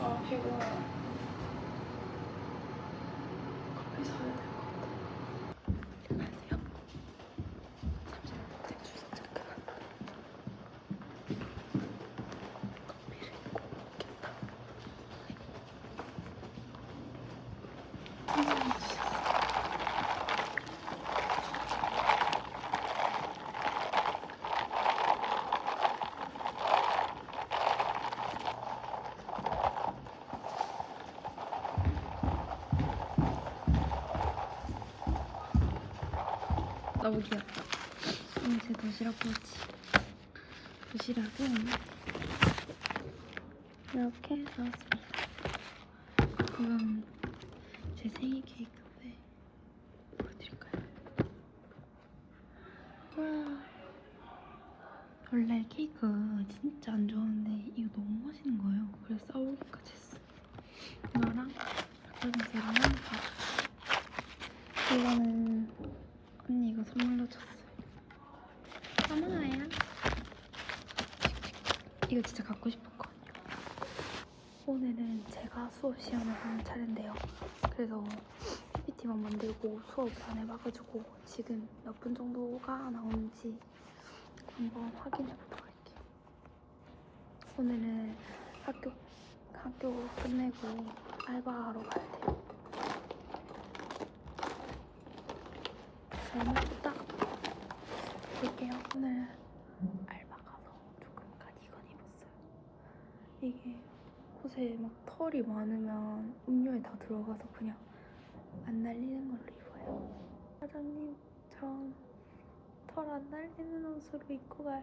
아 피곤해. 커피 사야 될 것 같아. 안녕하세요. 잠시만 목색 주소 체크. 커피를 꼭 먹겠다. 선생님 주셨어요. 너무 귀엽다. 오늘 제 도시락 포지. 도시락은 이렇게 나왔습니다. 그럼 제 생일 케이크인데 보여드릴까요? 와. 원래 케이크 진짜 안 좋아하는데 이거 너무 맛있는 거예요. 그래서 싸우기까지 했어. 이거랑 닭가슴살이랑 밥. 이거는 언니 이거 선물로 줬어요. 하나야. 이거 진짜 갖고 싶었거든요. 수업 시험을 하는 차례인데요. 그래서 PPT만 만들고 수업을 안 해봐가지고 지금 몇 분 정도가 나오는지 한번 확인해 보도록 할게요. 오늘은 학교 학교 끝내고 알바하러 가야 돼요. 잘 먹다. 볼게요. 오늘 알바 가서 조금 가디건 입었어요. 이게 옷에 막 털이 많으면 음료에 다 들어가서 그냥 안 날리는 걸로 입어요. 사장님, 전 털 안 날리는 옷으로 입고 가요.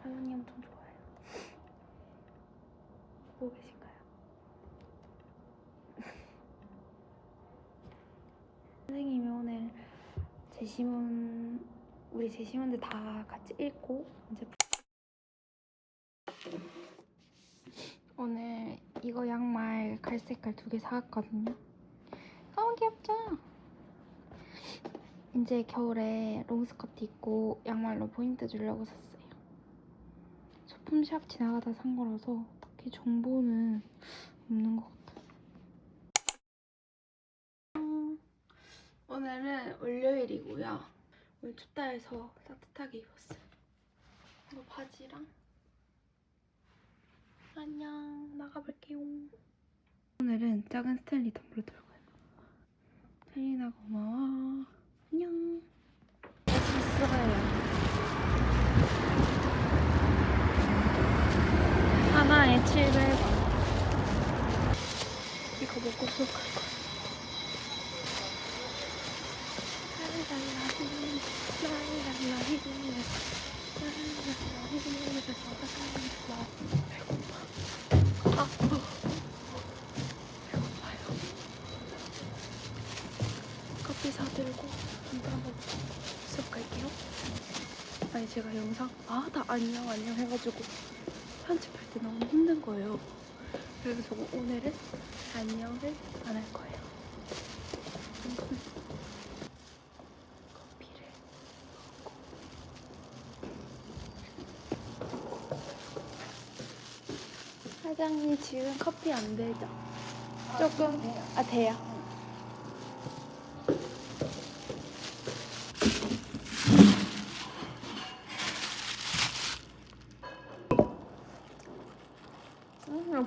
사장님 엄청 좋아해요. 보고 계신가요? 선생님이 오늘 제시문 우리 제시문들 다 같이 읽고 이제 오늘 이거 양말 갈색깔 두 개 사왔거든요. 너무 귀엽죠? 이제 겨울에 롱스커트 입고 양말로 포인트 주려고 샀어요. 소품샵 지나가다 산 거라서 딱히 정보는 없는 것 같아요. 오늘은 월요일이고요. 오늘 춥다 해서 따뜻하게 입었어요. 이거 바지랑 안녕 나가볼게요. 오늘은 작은 스탠리 텀블러 들고 가요. 스탠리나 고마워. 안녕. 있어요. 하나에 700원. 이거 먹고 수업 갈 거야. 배고파. 아, 배고파요. 커피 사들고 한번 먹고 수업 갈게요. 아니 제가 영상 아 다 안녕 안녕 해가지고 편집할 때 너무 힘든 거예요. 그래서 오늘은 안녕을 안 할 거예요. 커피를 사장님 지금 커피 안 되죠? 조금 아 돼요.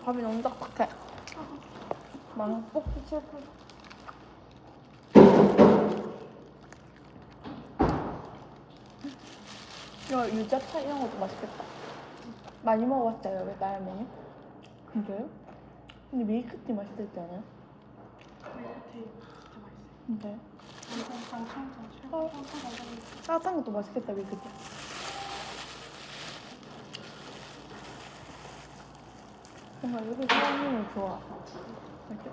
밥이 너무 딱딱해. 망 뽑기 싫어. 이거 유자차 이런 것도 맛있겠다. 많이 먹어봤어요, 여기 다른 메뉴? 진짜요? 근데 밀크티 맛있었지 않아요? 진짜요? 어, 따뜻한 것도 맛있겠다, 밀크티. 뭔가 여기 사장님이 좋아. 이렇게.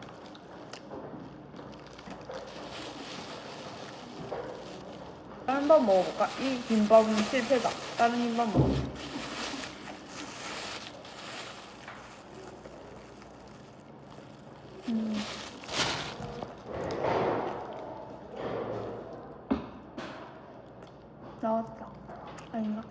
다른 밥 먹어볼까? 이 김밥은 실패다. 다른 김밥 먹어. 음. 나왔다. 아닌가?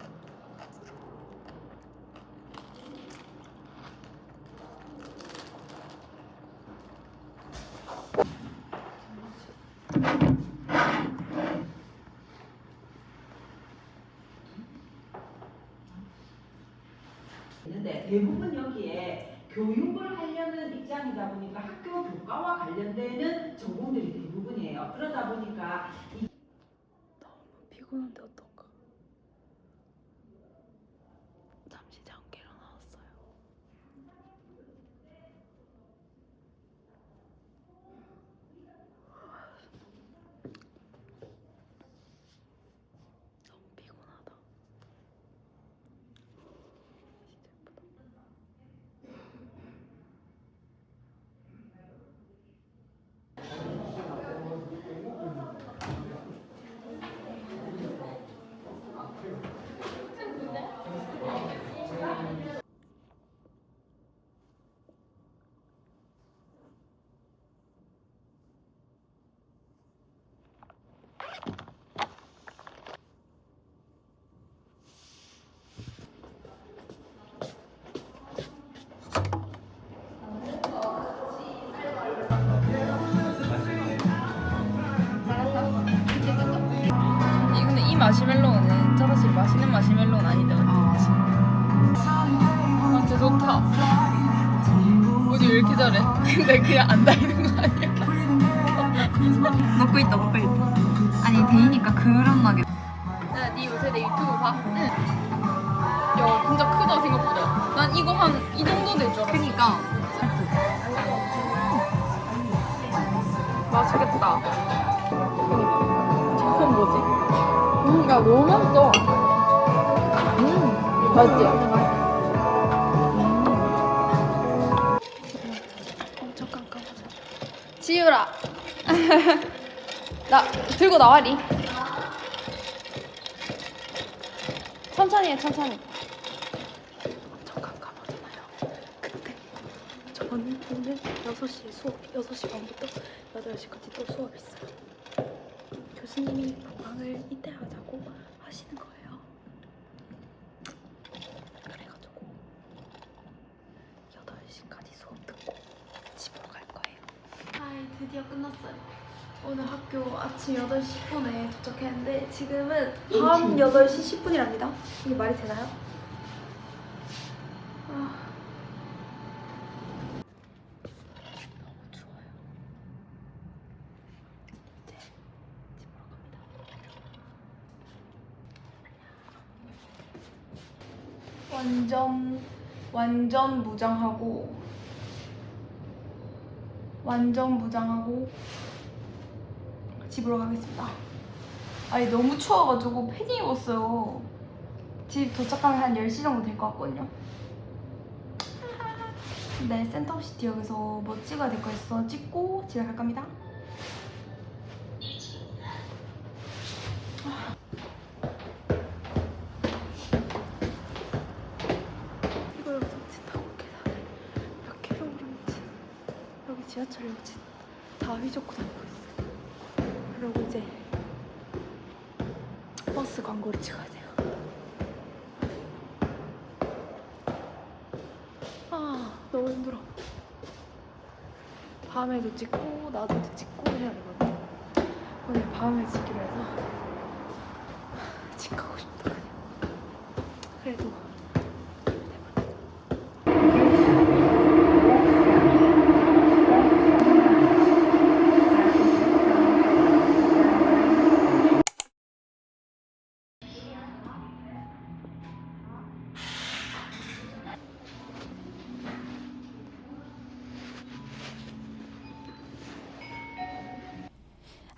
있는데 대부분 여기에 교육을 하려는 입장이다 보니까 학교 교과와 관련되는 전공들이 대부분이에요. 그러다 보니까 피곤한데 어떡 이렇게 잘해? 근데 그냥 안 다니는 거 아니야? 먹고 있다 먹고 있다 아니 데이니까 그런 나게 야, 니 요새 내 유튜브 봐? 응. 야, 진짜 크다 생각보다. 난 이거 한 이 정도 될 줄 알았어. 그니까 맛있겠다. 저건 뭐지? 음, 야, 너무 맛있어. 음, 맛있지? 나 들고 나와리. 천천히 해, 천천히. 엄청 깜깜하잖아요. 근데 저는 오늘 6시에 수업, 6시 반부터 8시까지 또 수업 있어요. 교수님이 방학을 이때 하자고 하시는 거예요. 그래가지고 8시까지 수업 듣고 집으로 갈 거예요. 아이, 드디어 끝났어요. 오늘 학교 아침 8시 10분에 도착했는데 지금은 밤 8시 10분이랍니다. 이게 말이 되나요? 아. 너무 추워요. 이제 집으로 갑니다. 완전 완전 무장하고 완전 무장하고 집으로 가겠습니다. 아니 너무 추워가지고 패딩 입었어요. 집 도착하면 한 10시 정도 될 것 같거든요. 네, 센터시티역에서 뭐 찍어야 될 거 있어 찍고 집에 갈 겁니다. 지하철 미친 다 휘젓고 다니고 광고를 찍어야 돼요. 아 너무 힘들어. 밤에도 찍고 낮에도 찍고 해야 되거든. 오늘 밤에 찍기로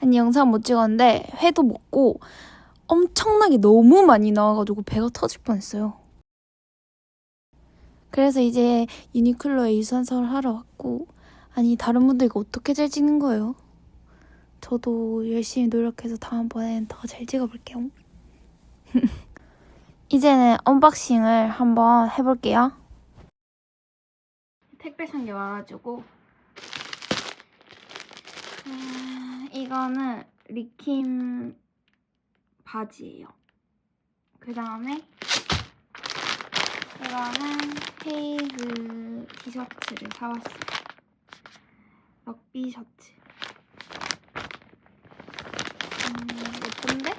아니 영상 못 찍었는데 회도 먹고 엄청나게 너무 많이 나와가지고 배가 터질 뻔했어요. 그래서 이제 유니클로에 유산소를 하러 왔고 아니 다른 분들 이거 어떻게 잘 찍는 거예요? 저도 열심히 노력해서 다음번엔 더 잘 찍어볼게요. 이제는 언박싱을 한번 해볼게요. 택배 상게 와가지고 음, 이거는 리킴 바지예요. 그 다음에 이거는 헤이즈 티셔츠를 사왔어요. 럭비 셔츠. 음, 예쁜데?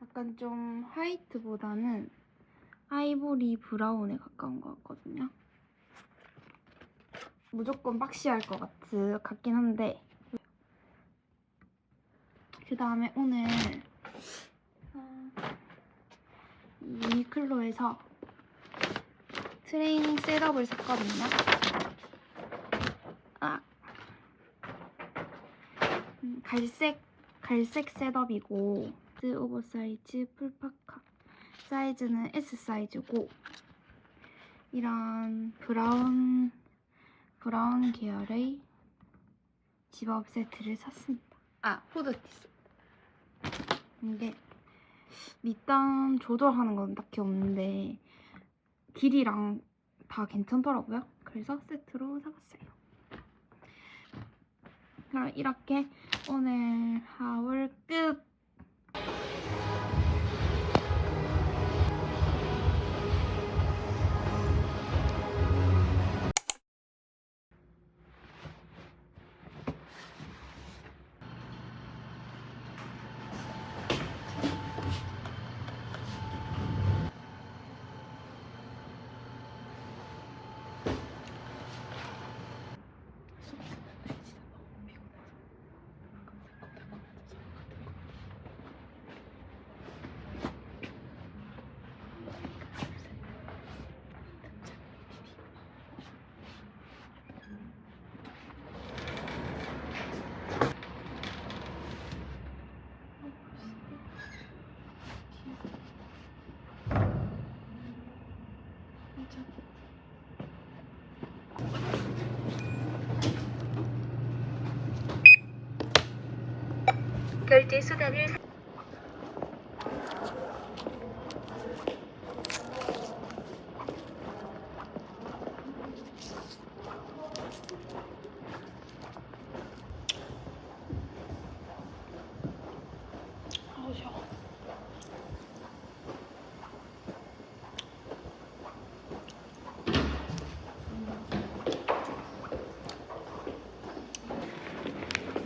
약간 좀 화이트보다는 아이보리 브라운에 가까운 것 같거든요. 무조건 박시할 것 같, 같긴 한데 그 다음에 오늘 어, 유니클로에서 트레이닝 셋업을 샀거든요. 아, 음, 갈색 갈색 셋업이고 스 오버사이즈 풀파카 사이즈는 S 사이즈고 이런 브라운 브라운 계열의 집업 세트를 샀습니다. 아 후드티스. 근데 밑단 조절하는 건 딱히 없는데 길이랑 다 괜찮더라고요. 그래서 세트로 사봤어요. 그럼 이렇게 오늘 하울 끝. 결제 수단을 아우 셔.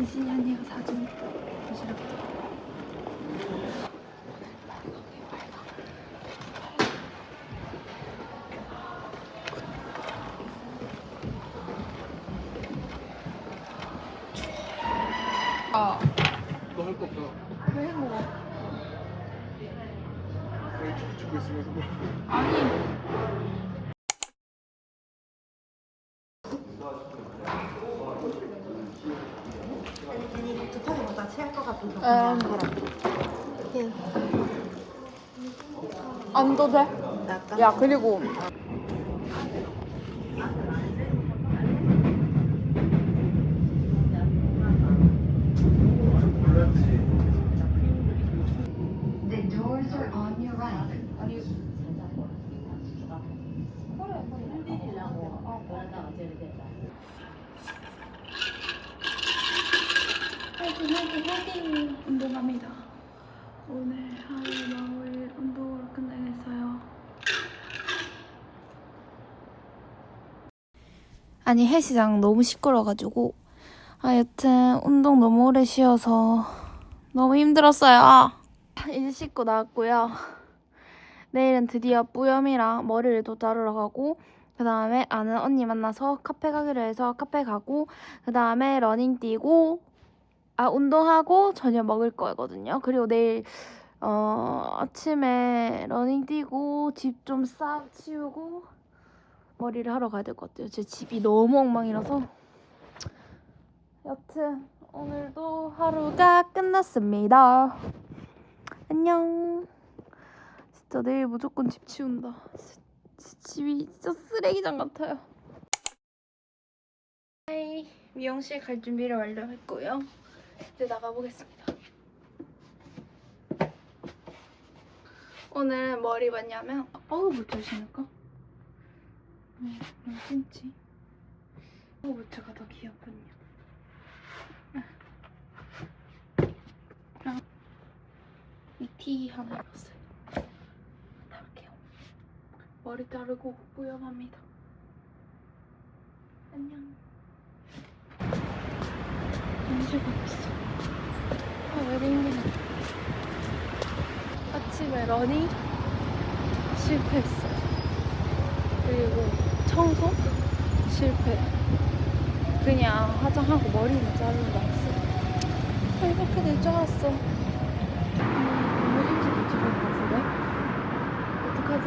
이진 너할거 없다. 왜 해먹어? 왜 축구 치고 있으면서 뭐. 아니 체할 것 안도 돼? 야 그리고 운동합니다. 오늘 하루 마무리 운동으로 끝내겠어요. 아니 헬스장 너무 시끄러가지고 아 여튼 운동 너무 오래 쉬어서 너무 힘들었어요. 아, 이제 씻고 나왔고요. 내일은 드디어 뿌염이랑 머리를 또 자르러 가고 그 다음에 아는 언니 만나서 카페 가기로 해서 카페 가고 그 다음에 러닝 뛰고 아 운동하고 저녁 먹을 거거든요. 그리고 내일 어 아침에 러닝 뛰고 집 좀 싹 치우고 머리를 하러 가야 될 것 같아요. 제 집이 너무 엉망이라서 여튼 오늘도 하루가 끝났습니다. 안녕. 진짜 내일 무조건 집 치운다. 집이 진짜 쓰레기장 같아요. 하이 미용실 갈 준비를 완료했고요. 이제 나가보겠습니다. 오늘 머리 봤냐면 어우 부채 신을까? 네, 뭘 신지? 어우 부채가 더 귀엽군요. 아. 이티 하나 입었어요. 다를게요. 머리 자르고 뿌염합니다. 안녕. 아, 왜 이렇게 힘드냐. 아, 아침에 러닝 실패했어요. 그리고 청소 실패. 그냥 화장하고 머리만 자르고 나왔어요. 아, 이렇게 될줄 알았어. 음, 너무 일찍 도착할 것 같은데? 어떡하지?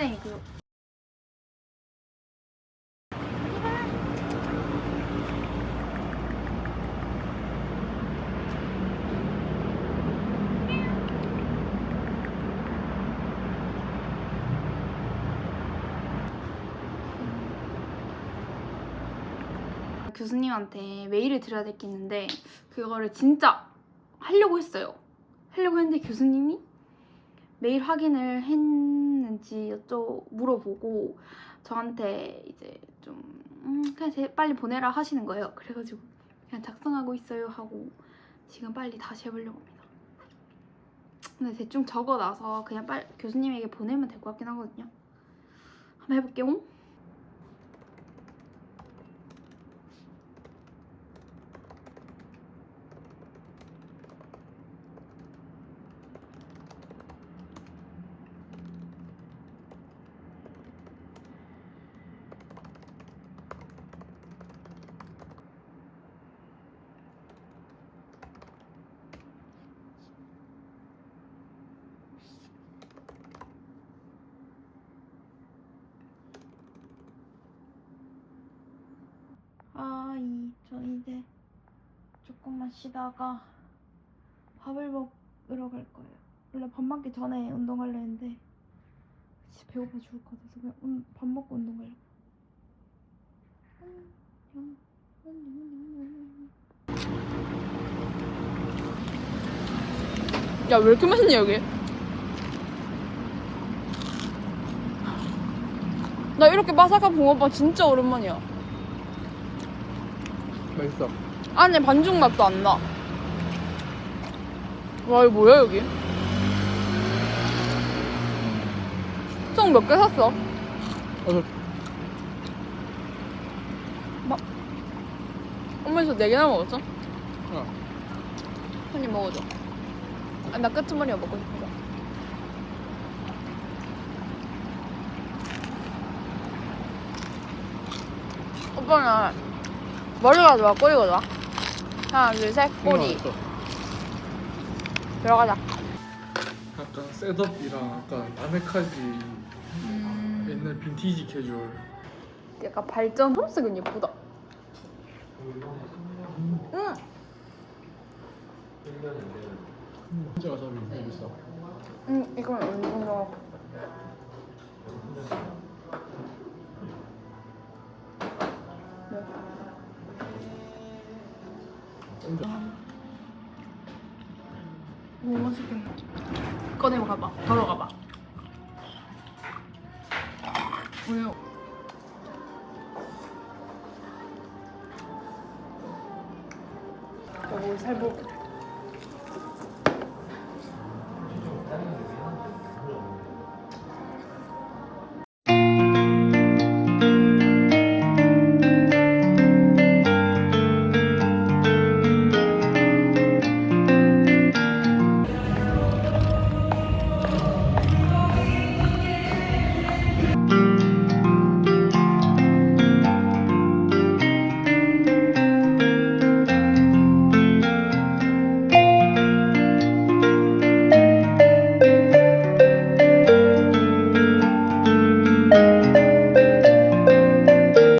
학생이 그 교수님한테 메일을 드려야 될 게 있는데 그거를 진짜 하려고 했어요. 하려고 했는데 교수님이 메일 확인을 했 는지 여쭤 물어보고 저한테 이제 좀 음, 그냥 제 빨리 보내라 하시는 거예요. 그래가지고 그냥 작성하고 있어요 하고 지금 빨리 다시 해보려고 합니다. 근데 대충 적어놔서 그냥 빨리 교수님에게 보내면 될 것 같긴 하거든요. 한번 해볼게요. 아, 이, 저 이제 조금만 쉬다가 밥을 먹으러 갈 거예요. 원래 밥 먹기 전에 운동하려 했는데 배고파 죽을 것 같아서 그냥 운- 밥 먹고 운동 가려고. 야 왜 이렇게 맛있냐 여기? 나 이렇게 바삭한 붕어빵 진짜 오랜만이야. 맛있어. 안에 반죽 맛도 안 나. 와 이거 뭐야 여기? 총 몇 개 샀어? 어, 엄마 저네 개나 먹었어? 어. 한입 먹어줘. 아, 나 끄트머리가 먹고 싶어. 오빠는 머리가 좋아, 꼬리가 좋아? 하나, 둘, 셋, 꼬리. 들어가자. 약간 셋업이랑 약간 아메카지 음. 옛날 빈티지 캐주얼. 약간 발전 초록색은 예쁘다. 응. 진짜 되게 비싸. 응, 이건 얼마 나? 너무 맛있겠네. 꺼내고 가봐. 걸어가봐.